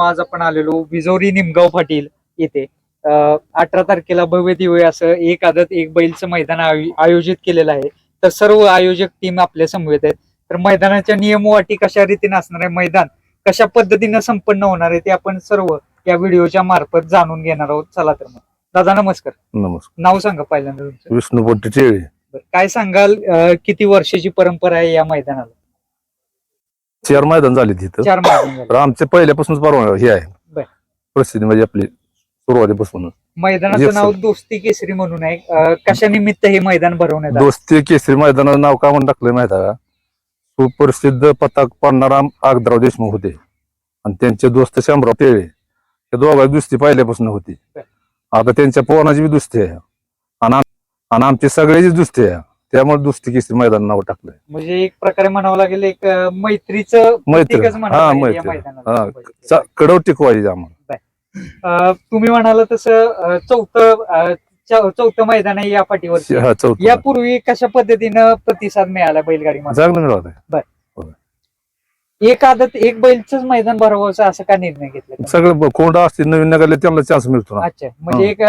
आज आपण आलेलो विजोरी निमगाव पाटील येथे. अठरा तारखेला भव्य दिव्य असं एक आदत एक बैलचं मैदान आयो- आयोजित केलेलं आहे. तर सर्व आयोजक टीम आपल्या समवेत आहेत. तर मैदानाच्या नियम व अटी कशा रीतीने असणार आहे? मैदान कशा पद्धतीनं संपन्न होणार आहे ते आपण सर्व या व्हिडिओच्या मार्फत जाणून घेणार आहोत. चला तर मग. दादा नमस्कार. नमस्कार. नाव सांगा पहिल्यांदा तुमचं. विष्णू टिळी बरं. काय सांगाल अं, किती वर्षाची परंपरा आहे या मैदानाला? चार मैदान झाले तिथं चार मैदान झाले. तर आमचे पहिल्यापासूनच परवाना हे आहे बर. प्रसिद्धी म्हणजे आपली सुरुवातीपासून मैदानाचं Yes, नाव sir. दोस्ती केसरी म्हणून आहे अं, कशा निमित्त हे मैदान भरवण्यात आलं? दोस्ती केसरी मैदानाचं नाव का म्हणून टाकलं माहिती आहे का सुप्रसिद्ध पताक पाडणाराम आगदराव देशमुख होते आणि त्यांचे दोस्त शामराव तेळे हे दोघा दुस्ती पहिल्यापासून होती. आता त्यांच्या पोराची बी दुस्ती आहे आणि आम- आणि आमची सगळ्याची दुस्ती आहे त्यामुळे दुस्ती केसरी मैदान नाव टाकलंय. म्हणजे एक प्रकारे म्हणावं लागेल एक मैत्रीचं मैत्री. हा मैत्री. कडव टिकवायची आम्हाला. तुम्ही म्हणाल तसं चौथं चौथं मैदान आहे या पाठीवर यापूर्वी कशा पद्धतीनं प्रतिसाद मिळाला बैलगाडी चांगलं मिळालं एक आदत एक बैलच मैदान भरवायचं असं का निर्णय घेतला सगळं कोंडा असतील नवीन निघाले त्यांना चान्स मिळतो अच्छा. म्हणजे एक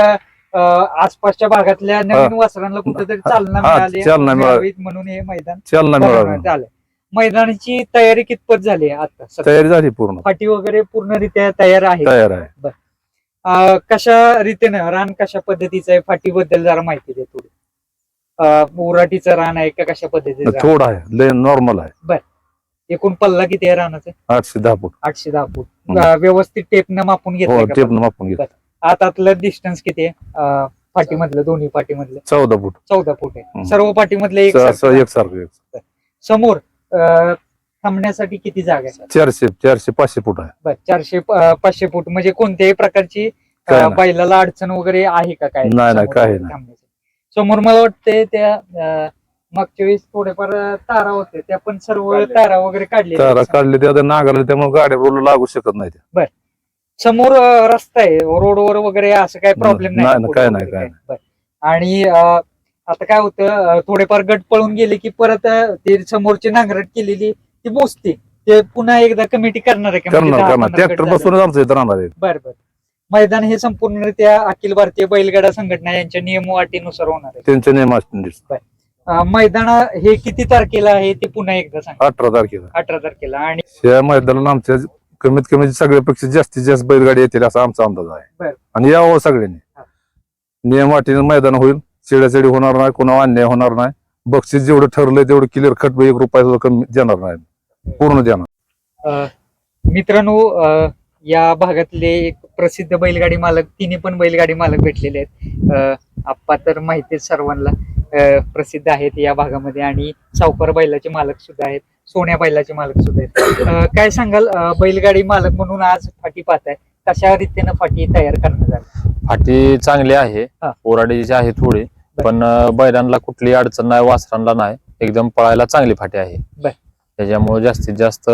आसपासच्या भागातल्या नवीन वासरांना कुठेतरी चालना हा, मिळाली चालना मिळाली. मिळावी म्हणून हे मैदान चालना आलंय. मैदानाची तयारी कितपत झाली आहे आता सध्या? तयारी झाली पूर्ण. फाटी वगैरे पूर्णरित्या तयार आहे? तयार आहे. अं, कशा रीतीनं रान कशा पद्धतीचं आहे? फाटीबद्दल जरा माहिती दे थोडी. अं, उराटीचं रान आहे का कशा पद्धतीचं रान? थोडं आहे लय नॉर्मल आहे. एकूण पल्ला किती आहे रानाचा? आठशे दहा फूट. आठशे दहा फूट. हम्म. अं, व्यवस्थित टेपनं मापून हो घेतलं टेप मापून घेतो आतातलं डिस्टन्स किती आहे पाठीमधलं दोन्ही पाठीमधलं चौदा फूट चौदा फूट आहे हम्म. सर्व पाठीमधलं एक स- सारखं. स- एकसारखं एक. समोर अं, थांबण्यासाठी किती जागा आहे चारशे चारशे पाचशे फूट आहे बर चारशे अं, पाचशे फूट म्हणजे कोणत्याही प्रकारची काय अं, नाही. बैलाला अडचण वगैरे आहे का काय नाही, नाही, समोर काही वगैरे नाही. थांबण्यासाठी? समोर मला वाटतंय त्या अं, मागच्या वेळेस थोडेफार अं, तारा होते त्या पण सर्व तारा वगैरे काढले तारा काढले ते आता नागारले त्यामुळे गाड्या रोड लागू शकत नाही ते. समोर अं, रस्ता आहे. रोडवर वगैरे असं काही प्रॉब्लेम नाही, काय काय. बरं. आणि अं, आता काय होतं अं, थोडेफार गट पळून गेले की परत अं, ते समोरची नांगरट केलेली ती मोजते. ते पुन्हा एकदा कमिटी करणार आहे का? म्हणजे करणार दहा करणार. पंधरा गट ट्रॅक्टर झाले. बसूनच आमचं इथं राहणार आहे. बर बर. मैदान हे संपूर्णरित्या अखिल भारतीय बैलगाडा संघटना यांच्या नियम व अटीनुसार होणार आहे. त्यांचे नेम असतील अं, मैदान हे किती तारखेला आहे ते पुन्हा एकदा सांगा. अठरा तारखेला. अठरा तारखेला. आणि या मैदानाला आमच्या कमीत कमी सगळ्यापेक्षा जास्तीत जास्त बैलगाडी येतील असा आमचा अंदाज आहे. आणि यावं सगळ्यांनी. नियम अटीने मैदान होईल चिडाचिडी होणार नाही कोणावर अन्याय होणार नाही. बक्षीस जेवढं ठरलंय तेवढं क्लिअर खट एक रुपया कमी देणार नाही. पूर्ण देणार. मित्रांनो या भागातले एक प्रसिद्ध बैलगाडी मालक तिन्ही पण बैलगाडी मालक भेटलेले आहेत. आप्पा तर माहितीच सर्वांना प्रसिद्ध आहेत या भागामध्ये आणि सावकार बैलाचे मालक सुद्धा आहेत. सोन्या बैलाचे मालक सुद्धा आहेत. काय सांगाल? बैलगाडी मालक म्हणून आज फाटी पाहताय. कशा रीतीनं फाटी तयार करण्यात आली? फाटी चांगली आहे. ओराडीची आहे थोडी. पण बैलांना कुठली अडचण नाही वासरांना नाही. एकदम पळायला चांगली फाटी आहे. त्याच्यामुळे जास्तीत जास्त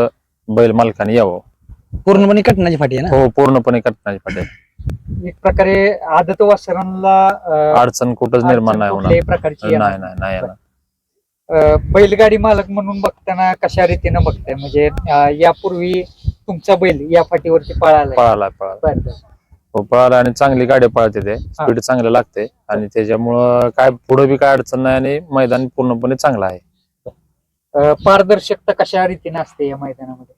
बैल मालकाने यावं. पूर्णपणे कटण्याची फाटी आहे ना? हो पूर्णपणे कटणारी फाटी आहे. एक प्रकारे आदत वासरांना अडचण कुठंच निर्माण नाही होणार. नाही नाही बैलगाडी मालक म्हणून बघताना कशा रीतीनं बघताय? म्हणजे अं, यापूर्वी तुमचा बैल या फाटीवरती पळाला पळाला पळाला हो पळाला आणि चांगली गाडी पळते ते. स्पीड चांगलं लागते. आणि त्याच्यामुळं काय पुढे बी काय अडचण नाही आणि मैदान पूर्णपणे चांगलं आहे. पारदर्शकता कशा रीतीने असते या मैदानामध्ये?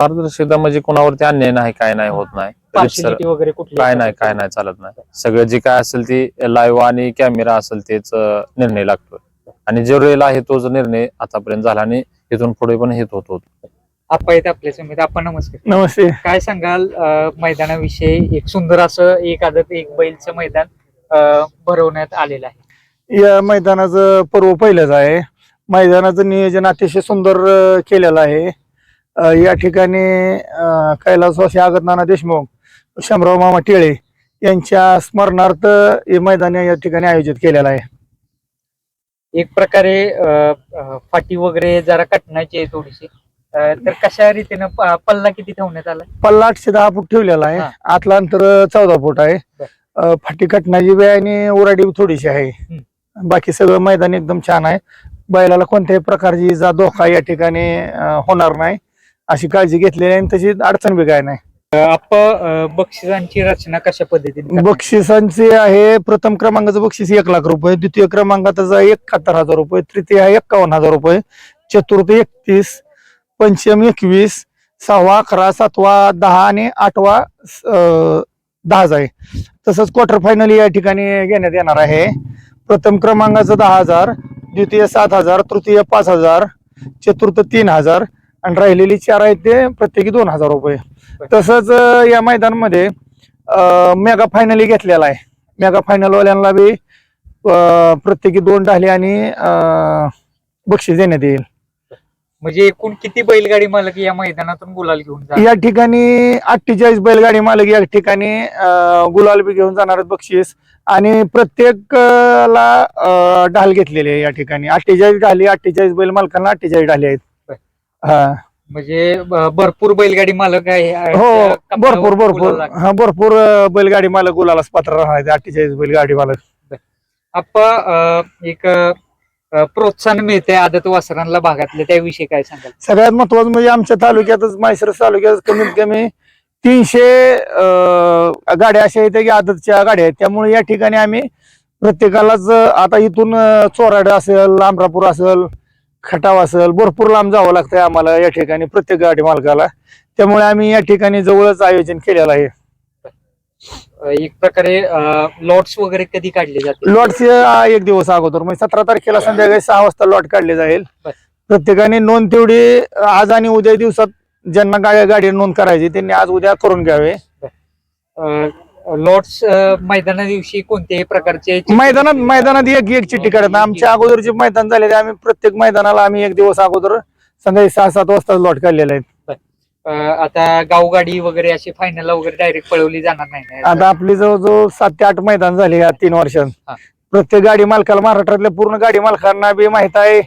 पारदर्शकता म्हणजे कोणावरती अन्याय नाही काय नाही होत नाही. रितसर- पार्शिलिटी वगैरे कुठली? काय नाही काय नाही चालत नाही. सगळं जे काय असेल ते लाईव्ह आणि कॅमेरा असेल तेच अं, निर्णय लागतो आणि जो रेल आहे तो जो निर्णय आतापर्यंत झाला आणि इथून पुढे पण हेच होत होत. आपण येत आपल्या समित आपण नमस्कार. नमस्ते. काय सांगाल अं, मैदानाविषयी? एक सुंदर असं एक आदत एक बैलचं मैदान अं, भरवण्यात आलेलं आहे. या मैदानाचं पर्व पहिलंच आहे. मैदानाचं नियोजन अतिशय सुंदर अं, केलेलं आहे. अं, या ठिकाणी अं, कैलासवासी आगत नाना देशमुख शंभराव मामा टिळे यांच्या स्मरणार्थ हे मैदान या ठिकाणी आयोजित केलेलं आहे. एक प्रकारे फाटी वगैरे जरा कटण्याची आहे थोडीशी. तर कशा रीतीनं प- पल्ला किती ठेवण्यात आला पल्ला आठशे दहा फूट ठेवलेला आहे. हा. आतला अंतर चौदा फूट आहे. बर. अं, फाटी कटण्याची बी आणि उराडी थोडीशी आहे. बाकी सगळं मैदान एकदम छान आहे. बैलाला कोणत्याही प्रकारची इजा धोका या ठिकाणी अं, होणार नाही. अशी काळजी घेतलेली आहे आणि तशी अडचण बी काय नाही. आपण बक्षिसांची रचना कशा पद्धतीने बक्षिसांची बक्षिसांचे आहे प्रथम क्रमांकाचं बक्षीस एक लाख रुपये द्वितीय क्रमांकाचा एकाहत्तर हजार रुपये तृतीय आहे एक्कावन्न हजार रुपये चतुर्थ एकतीस पंचम एकवीस सहावा अकरा सातवा दहा आणि आठवा दहाच आहे. तसंच क्वार्टर फायनल या ठिकाणी घेण्यात येणार आहे. प्रथम क्रमांकाचं दहा हजार द्वितीय सात हजार तृतीय पाच हजार चतुर्थ तीन हजार आणि राहिलेली चार आहेत ते प्रत्येकी दोन हजार रुपये. तसंच या मैदानामध्ये मेगा फायनली घेतलेला आहे. मेगा फायनल वाल्यांना बी प्रत्येकी दोन ढाले आणि बक्षीस देण्यात येईल. म्हणजे एकूण किती बैलगाडी मालक या मैदानातून गुलाल घेऊन जाणार? या ठिकाणी अठ्ठेचाळीस बैलगाडी मालक या ठिकाणी अं, गुलाल बी घेऊन जाणार आहेत बक्षीस. आणि प्रत्येकाला अं, ढाल घेतलेले आहे या ठिकाणी. अठ्ठेचाळीस ढाली अठ्ठेचाळीस बैल मालकांना अठ्ठेचाळीस ढाली आहेत. हा. म्हणजे ब- भरपूर बैलगाडी मालक आहे. हो त्या कपाळावर भरपूर भरपूर. हा भरपूर अं, बैलगाडी मालक गुलालाच पात्र राहणार अठ्ठेचाळीस बैलगाडी मालक आपण एक अ, प्रोत्साहन मिळते आदत वासरांना भागातले त्याविषयी काय सांगाल सगळ्यात महत्वाचं म्हणजे आमच्या तालुक्यातच माहेश्वरस तालुक्यात कमीत कमी तीनशे अं, गाड्या अशा आहेत की आदतच्या गाड्या आहेत त्यामुळे या ठिकाणी आम्ही प्रत्येकालाच अं, आता इथून अं, चोराड असेल लांबरापूर असेल खटाव असेल भरपूर लांब जावं लागतंय आम्हाला या ठिकाणी प्रत्येक गाडी मालकाला. त्यामुळे आम्ही या ठिकाणी जवळच आयोजन केलेलं आहे. एक प्रकारे लॉट्स वगैरे कधी काढले जाते लॉटचे एक दिवस अगोदर. म्हणजे सतरा तारखेला संध्याकाळी सहा वाजता लॉट काढले जाईल. प्रत्येकाने नोंद तेवढी आज आणि उद्या दिवसात ज्यांना गाड्या गाडी नोंद करायची त्यांनी आज उद्या करून घ्यावे. लॉट्स मैदाना दिवशी कोणत्याही प्रकारचे मैदानात मैदानात एक एक चिठ्ठी काढत आमच्या अगोदरचे मैदान झाले ते आम्ही प्रत्येक मैदानाला आम्ही एक दिवस अगोदर संध्याकाळी सहा सात वाजता लॉट काढलेले आहेत. आता गावगाडी वगैरे अशी फायनल वगैरे डायरेक्ट पळवली जाणार नाही? आता आपली जवळजवळ सात ते आठ मैदान झाले या तीन वर्षात. प्रत्येक गाडी मालकाला महाराष्ट्रातल्या पूर्ण गाडी मालकांना बी माहीत आहे.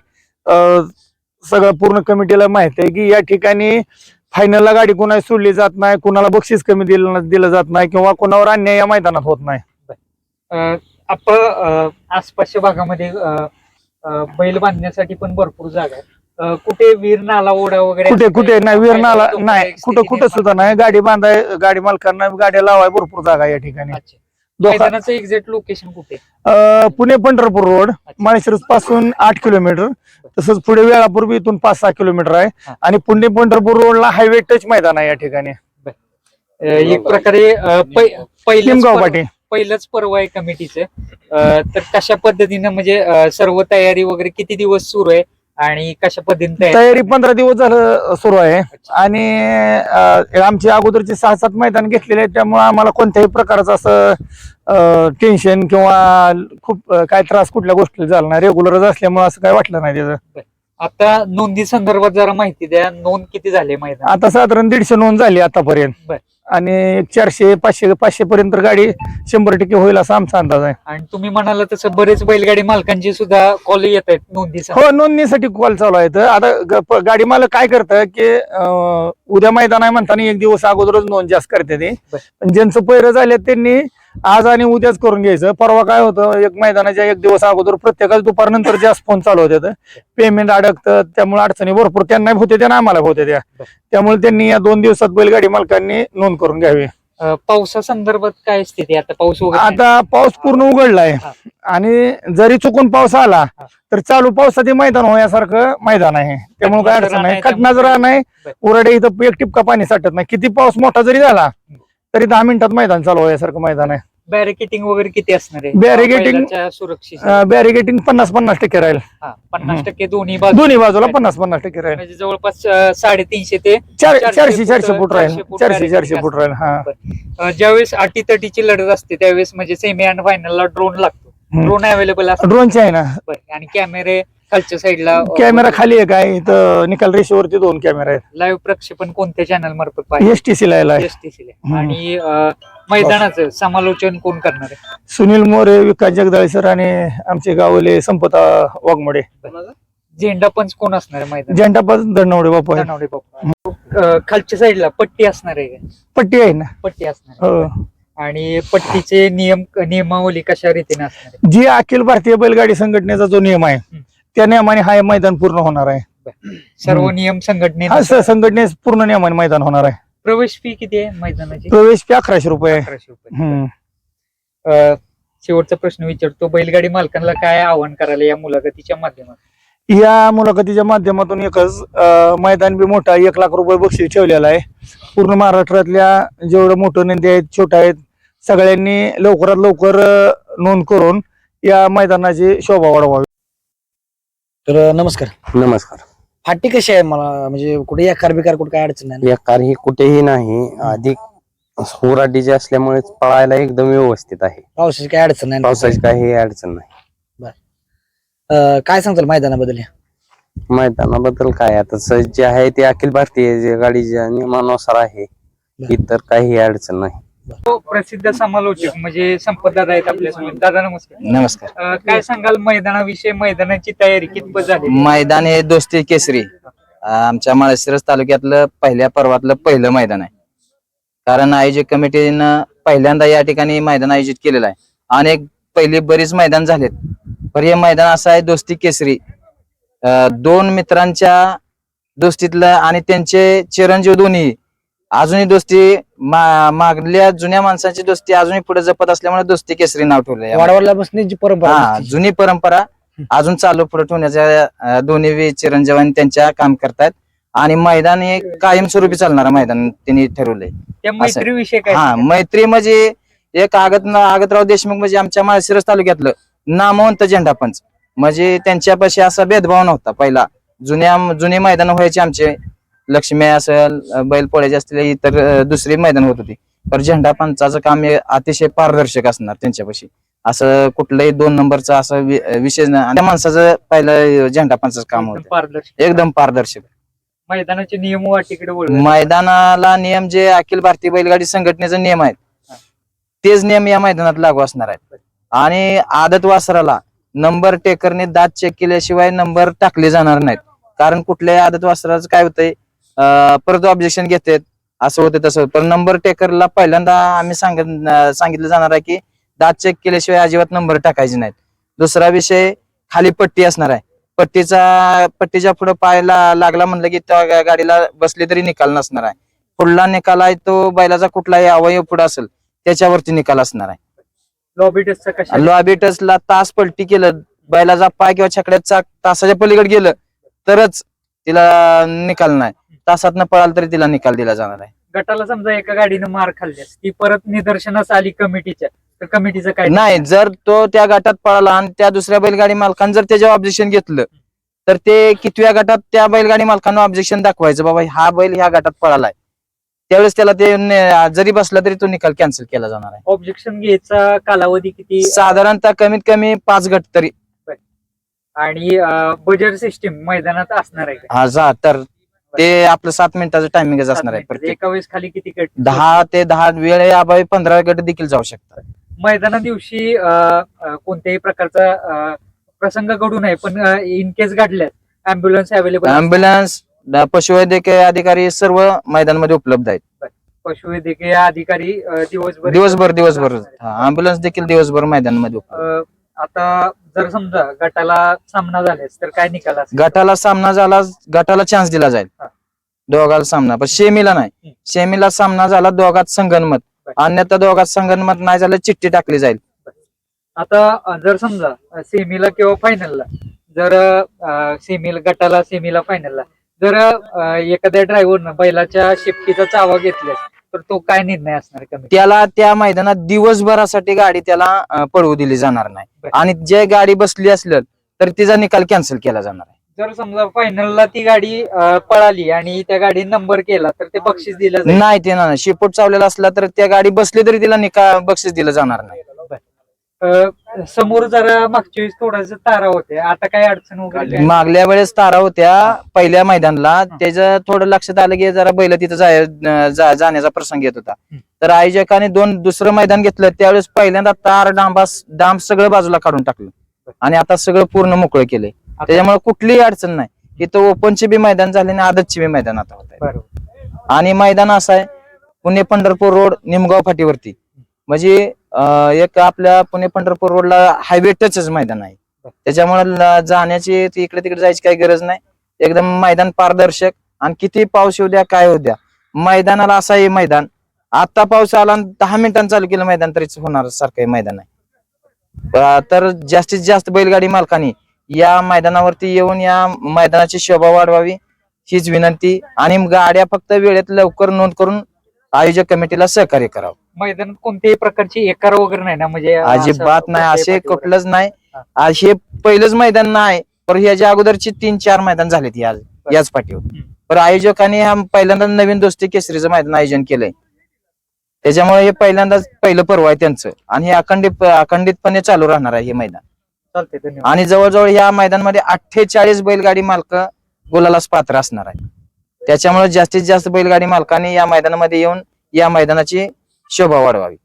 सगळं पूर्ण कमिटीला माहीत आहे की या ठिकाणी फायनलला गाडी कुणा सोडली जात नाही कुणाला बक्षीस कमी दिलं दिलं जात नाही किंवा कुणावर अन्याय या मैदानात होत नाही. अ, आसपासच्या भागामध्ये बैल बांधण्यासाठी पण भरपूर जागा आहे कुठे वीर नाला ओढा वगैरे कुठे कुठे नाही वीर नाला नाही कुठं कुठं सुद्धा नाही. गाडी बांधाय गाडी मालकांना गाड्या लावाय भरपूर जागा आहे या ठिकाणी. दोघा- मैदानाचं एक्झॅक्ट लोकेशन कुठे? अं, पुणे पंढरपूर रोड माळशिरसपासून आठ किलोमीटर. तसंच पुढे वेळापूर बी इथून पाच सहा किलोमीटर आहे. हा. आणि पुणे पंढरपूर रोडला हायवे टच मैदान आहे या ठिकाणी. अ, एक प्रकारे अ, पै- पहिलंच निमगाव पर्व- पाटी पहिलंच पर्व आहे कमिटीचं. अ, तर कशा पद्धतीनं म्हणजे अ, सर्व तयारी वगैरे किती दिवस सुरू आहे? आणि कशा पद्धतीने तयारी पंधरा दिवस झालं सुरू आहे. आणि आमची अगोदरचे सहा सात मैदान घेतलेले आहेत त्यामुळे आम्हाला कोणत्याही प्रकारचं असं टेन्शन किंवा खूप काय त्रास कुठल्या गोष्टीला झाला नाही. रेग्युलरच असल्यामुळे असं काय वाटलं नाही त्याचं. आता नोंदी संदर्भात जरा माहिती द्या. नोंद किती झाली मैदान आता साधारण दीडशे नोंद झाली आतापर्यंत. आणि चारशे पाचशे पाचशे पर्यंत गाडी शंभर टक्के होईल असा आमचा अंदाज आहे. आणि तुम्ही म्हणाला तसं बरेच बैलगाडी मालकांची सुद्धा कॉल येत आहेत नोंदी हो नोंदणीसाठी कॉल चालू आहे तर आता ग- प- गाडी मला काय करतं की अं, उद्या मैदान आहे म्हणताना एक दिवस अगोदरच नोंद जास्त करते ते. बर. पण ज्यांचं पैर झाले त्यांनी आज आणि उद्याच करून घ्यायचं परवा काय होतं एक मैदानाच्या एक दिवस अगोदर प्रत्येकाच दुपारनंतर जास्त फोन चालू होते पेमेंट अडकतं त्यामुळे अडचणी भरपूर त्यांना होते त्या आम्हाला होते त्या. त्यामुळे त्यांनी या दोन दिवसात बैलगाडी मालकांनी नोंद करून घ्यावी पावसा संदर्भात काय स्थिती? आता पाऊस? आता पाऊस पूर्ण उघडलाय. आणि जरी चुकून पाऊस आला. तर चालू पावसाचे मैदान होण्यासारखं मैदान आहे त्यामुळे काय अडचण नाही खटना जरा नाही. उराडे इथं एक टिपका पाणी साठत नाही किती पाऊस मोठा जरी झाला तरी दहा मिनिटात मैदान चालू होण्यासारखं मैदान आहे. बॅरिकेटिंग वगैरे किती असणार आहे? Barricading- बैलाच्या सुरक्षेसाठी बॅरिगेटिंग पन्नास पन्नास टक्के राहील. हा, पन्नास टक्के दोन्ही बाजू. दोन्ही बाजूला पन्नास पन्नास टक्के राहील. म्हणजे जवळपास अं, साडेतीनशे ते चार चारशे चारशे फूट, चारशे फूट राहील. चारशे फूट चारशे barricading फूट राहील हा. अं, ज्यावेळेस अटी तटीची लढत असते त्यावेळेस म्हणजे सेमी अँड फायनलला ड्रोन लागतो. हम्म. ड्रोन अवेलेबल असतो ड्रोनचे आहे ना. बरं. आणि कॅमेरे खालच्या साईडला कॅमेरा खाली आहे काय इथं निकाल रेषेवरती दोन कॅमेरा आहेत लाईव्ह प्रक्षेपण कोणत्या चॅनल मार्फत पाहिजे एस टी सी ला आहे STC ला. हम्म. आणि अं, मैदानाचं समालोचन कोण करणार आहे सुनील मोरे विकास जगदाळे सर आणि आमचे गावले संपता वाघमोडे झेंडा पंच कोण असणार आहे मैदान झेंडा पण दंडवडे बापू आहे. धनावडे बाप्पा अं, खालच्या साईडला पट्टी असणार आहे का? पट्टी आहे ना पट्टी असणार आहे. हो. आणि पट्टीचे नियम नियमावली कशा रीतीने असणार आहे जी अखिल भारतीय बैलगाडी संघटनेचा जो नियम आहे. त्या नियमाने हा मैदान पूर्ण होणार आहे. सर्व. नियम संघटने हा स- संघटनेस पूर्ण नियमाने मैदान होणार आहे. प्रवेश फी किती आहे मैदानाची? प्रवेश फी अकराशे रुपये अकराशे रुपये. हम्म. अं, शेवटचा प्रश्न विचारतो. बैलगाडी मालकांना काय आव्हान करायला या मुलाखतीच्या माध्यमातून? या मुलाखतीच्या माध्यमातून एकच अं, मैदान बी मोठा एक लाख रुपये बक्षीस ठेवलेला आहे. पूर्ण महाराष्ट्रातल्या जेवढं मोठं नंदी आहेत छोट्या आहेत सगळ्यांनी लवकरात लवकर अं, नोंद करून या मैदानाची शोभा वाढवावी. तर नमस्कार. नमस्कार. फाटी कशी आहे मला म्हणजे कुठे एकार बिकार कुठे काय अडचण नाही ना? बेकार ही कुठेही नाही अधिक होराटीचे असल्यामुळे पळायला एकदम व्यवस्थित आहे. पावसाची काय अडचण नाही ना? पावसाची काही अडचण नाही. अं, काय सांगताल मैदानाबद्दल? या? मैदानाबद्दल काय? आता जे आहे ते अखिल भारतीय जे गाडीच्या नियमानुसार आहे इतर काही अडचण नाही. तो प्रसिद्ध समालोचक म्हणजे संपत दादा आहेत आपल्यासमोर दादा नमस्कार. नमस्कार. अं, काय सांगाल मैदानाविषयी? मैदानाची तयारी कितपत झाली? मैदान हे दोस्ती केसरी. अं, आमच्या माळशिरस तालुक्यातलं पहिल्या पर्वातलं पहिलं मैदान आहे. कारण आयोजक कमिटीनं पहिल्यांदा या ठिकाणी मैदान आयोजित केलेलं आहे. अनेक पहिली बरीच मैदान झालेत. पण हे मैदान असं आहे दोस्ती केसरी. अं, दोन मित्रांच्या दोस्तीतलं आणि त्यांचे चिरंजीव दोन्ही अजूनही दोस्ती मा- मागल्या जुन्या माणसांची दोस्ती अजूनही पुढे जपत असल्यामुळे दोस्ती केसरी नाव ठेवलंय या वाडवडला बसण्याची परंपरा हा आहे. जुनी परंपरा अजून चालू पुढे ठेवण्याच्या अं, दोन्ही वी चिरंजीवानी त्यांच्या काम करतायत. आणि मैदान हे कायमस्वरूपी चालणारं मैदान त्यांनी ठरवलंय. त्या मैत्रीविषयी काय हा? मैत्री म्हणजे एक आगत आगतराव देशमुख म्हणजे आमच्या माळशिरस तालुक्यातलं नामवंत झेंडापंच म्हणजे त्यांच्यापाशी असा भेदभाव नव्हता पहिला. जुन्या जुनी मैदान व्हायची आमचे लक्ष्मी असेल बैलपोळ्याचे असतील इतर दुसरी मैदान होत होती. तर झेंडा पंचाचं काम हे अतिशय पारदर्शक असणार त्यांच्यापाशी. असं कुठलंही दोन नंबरचं असं विशेष त्या माणसाचं पहिलं झेंडा पंचाचं काम होतं. पारदर्शक. एकदम पारदर्शक. मैदानाचे नियम वाटीकडे मैदानाला नियम जे अखिल भारतीय बैलगाडी संघटनेचे नियम आहेत. तेच नियम या मैदानात लागू असणार आहेत. आणि आदत वासराला नंबर टेकरने दात चेक केल्याशिवाय नंबर टाकले जाणार नाहीत. कारण कुठल्याही आदत वासराचं काय होतंय? परत ऑब्जेक्शन घेतात. असं होतं तसं होतं. पण नंबर टेकरला पहिल्यांदा आम्ही सांगत अं, सांगितलं जाणार आहे की दात चेक केल्याशिवाय अजिबात नंबर टाकायचे नाहीत. दुसरा विषय खाली पट्टी असणार आहे. पट्टीचा पट्टीच्या पुढे पायाला लागला म्हणलं की त्या गाडीला बसली तरी निकाल नसणार आहे. पुढला निकाल आहे तो बैलाचा कुठलाही अवयव पुढे असेल त्याच्यावरती निकाल असणार आहे. लॉबी टेस्टचा कशा लॉबी टचला तास पलटी केलं बैलाचा पाय किंवा छकड्यात चाक तासाच्या पलीकडे गेलं तरच तिला निकाल नाही. तासातनं पळाल तरी तिला निकाल दिला जाणार आहे. गटाला समजा एका गाडीनं मार खाल्ल्यास ती परत निदर्शनास आली कमिटीच्या तर कमिटीचं काय? नाही जर तो त्या गटात पळाला आणि त्या दुसऱ्या बैलगाडी मालकानं जर त्याच्यावर ऑब्जेक्शन घेतलं तर ते कितव्या गटात त्या बैलगाडी मालकानं ऑब्जेक्शन दाखवायचं बाबा हा बैल ह्या गटात पळालाय. त्यावेळेस त्याला ते जरी बसला तरी तो निकाल कॅन्सल केला जाणार आहे. ऑब्जेक्शन घ्यायचा कालावधी किती? साधारणतः कमीत कमी पाच गट तरी. आणि बजेट सिस्टीम मैदानात असणार आहे? हा जा तर ते आपलं सात मिनिटाचं टायमिंगच असणार आहे प्रत्येक. एका वेळेस खाली किती गट दहा ते दहा वेळ अभावी पंधरा गट देखील जाऊ शकतात. मैदाना दिवशी अं, अं, कोणत्याही प्रकारचा अं, प्रसंग घडू नये पण इन केस घडल्यास अँब्युलन्स अवेलेबल अँब्युलन्स पशुवैद्यकीय अधिकारी सर्व मैदानामध्ये उपलब्ध आहेत. पशुवैद्यकीय अधिकारी अं, दिवसभर दिवसभर दिवसभर. अँब्युलन्स देखील दिवसभर मैदानामध्ये उपलब्ध अं, आता जर समजा गटाला सामना झाल्यास तर काय निकाल असेल? गटाला सामना झाला गटाला चान्स दिला जाईल हा. दोघाला सामना पण शेमीला नाही. शेमीला सामना झाला दोघात संगनमत बरं. अन्यथा दोघात संगनमत नाही झालं चिठ्ठी टाकली जाईल आता अं, जर समजा सेमीला किंवा फायनलला जर सेमीला गटाला सेमीला फायनलला जर अं, एखाद्या ड्रायव्हरनं बैलाच्या शिफ्टीचा चावा घेतल्यास तर तो काय निर्णय असणार कमिटी त्याला त्या मैदानात दिवसभरासाठी गाडी त्याला अं, पळवू दिली जाणार नाही. बरं. आणि जे गाडी बसली असलं तर तिचा निकाल कॅन्सल केला जाणार आहे. जर समजा फायनलला ती गाडी अं, पळाली आणि त्या गाडी नंबर केला तर ते बक्षीस दिलं जाईल? नाही ते ना शिपूट चावलेला असला तर त्या गाडी बसली तरी तिला निकाल बक्षीस दिलं जाणार नाही. अं, समोर जरा मागच्या वेळेस थोडस तारा होते आता काय अडचण वगैरे काय? मागल्या वेळेस तारा होत्या पहिल्या मैदानला. त्याचं थोडं लक्षात आलं की जरा बैल तिथं जाय- जा- जाण्याचा प्रसंग येत होता. हम्म. तर आयोजकाने दोन दुसरं मैदान घेतलं. त्यावेळेस पहिल्यांदा तार डांबास डांब सगळं बाजूला काढून टाकलं. आणि आता सगळं पूर्ण मोकळं केलंय. आता- त्याच्यामुळे कुठलीही अडचण नाही. इथं ओपनचे बी मैदान झाले आणि आदतचे बी मैदान आता होत बरोबर. आणि मैदान असं आहे पुणे पंढरपूर रोड निमगाव फाटीवरती. म्हणजे अं, एक आपल्या पुणे पंढरपूर रोडला हायवे टचच मैदान आहे. त्याच्यामुळे जाण्याची ती इकडे तिकडे जायची काही गरज नाही. एकदम मैदान पारदर्शक. आणि किती पाऊस येऊ द्या काय होऊ द्या. मैदानाला असं आहे मैदान. आता पाऊस आला आणि दहा मिनिटांनी चालू केलं मैदान तरीच होणार सारखं हे मैदान आहे. अं, तर जास्तीत जास्त बैलगाडी मालकांनी या मैदानावरती येऊन या मैदानाची शोभा वाढवावी हीच विनंती. आणि गाड्या फक्त वेळेत लवकर नोंद करून आयोजक कमिटीला सहकार्य करावं. मैदानात कोणत्याही प्रकारची एकार वगैरे नाही ना म्हणजे असं अजिबात नाही असे पाठी वगैरे? कुठलंच नाही. हा. हे पहिलंच मैदान नाही पण ह्याच्या अगोदरची तीन चार मैदान झालेत आज याच पाठीवर. हम्म. पण आयोजकांनी हा पहिल्यांदा नवीन दोस्ती केसरीचं मैदान आयोजन केलंय. त्याच्यामुळे हे पहिल्यांदाच पहिलं पर्व आहे त्यांचं. आणि हे अखंडित अखंडितपणे चालू राहणार आहे हे मैदान. चालतंय धन्यवाद. आणि जवळजवळ या मैदानामध्ये अठ्ठेचाळीस बैलगाडी मालक गुलालास पात्र असणार आहे. त्याच्यामुळे जास्तीत जास्त बैलगाडी मालकांनी या मैदानामध्ये येऊन या मैदानाची शोभा वाढवावी.